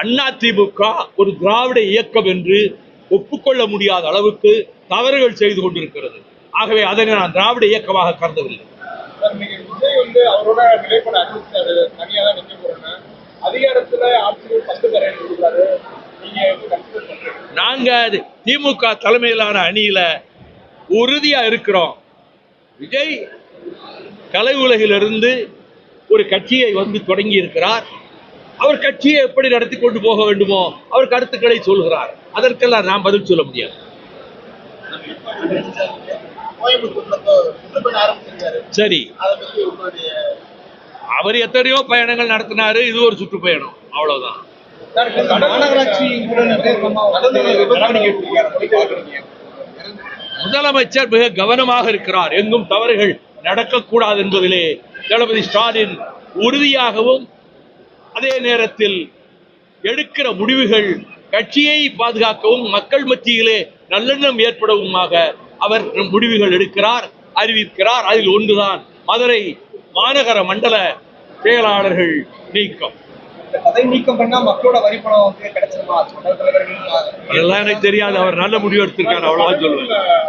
அண்ணா திமுக ஒரு திராவிட இயக்கம் என்று ஒப்புக்கொள்ள முடியாத அளவுக்கு தவறுகள் செய்து கொண்டிருக்கிறது. ஆகவே அதனை நான் திராவிட இயக்கமாக கருதவில்லை. நாங்க அது திமுக தலைமையிலான அணியில உறுதியா இருக்கிறோம். விஜய் கலை உலகிலிருந்து ஒரு கட்சியை வந்து தொடங்கி இருக்கிறார் அவர் கட்சியை எப்படி நடத்தி கொண்டு போக வேண்டுமோ அவர் கருத்துக்களை சொல்கிறார். அதற்கெல்லாம் நாம் பதில் சொல்ல முடியாது. சரி. அவர் எத்தனையோ பயணங்கள் நடத்தினாரு இது ஒரு சுற்றுப்பயணம். அவ்வளவுதான். மாநகராட்சி முதலமைச்சர் மிக கவனமாக இருக்கிறார். எங்கும் தவறுகள் நடக்கக்கூடாது என்பதிலே தளபதி ஸ்டாலின் உறுதியாகவும் அதே நேரத்தில் எடுக்கிற முடிவுகள் கட்சியை பாதுகாக்கவும் மக்கள் மத்தியிலே நல்லெண்ணம் ஏற்படவுமாக அவர் முடிவுகள் எடுக்கிறார் அறிவிக்கிறார். அதில் ஒன்றுதான் மதுரை மாநகர மண்டல செயலாளர்கள் நீக்கம். அதெல்லாம் எனக்கு தெரியாது. அவர் நல்ல முடிவு எடுத்திருக்காரு. அவ்வளவுதான் சொல்லுவேன்.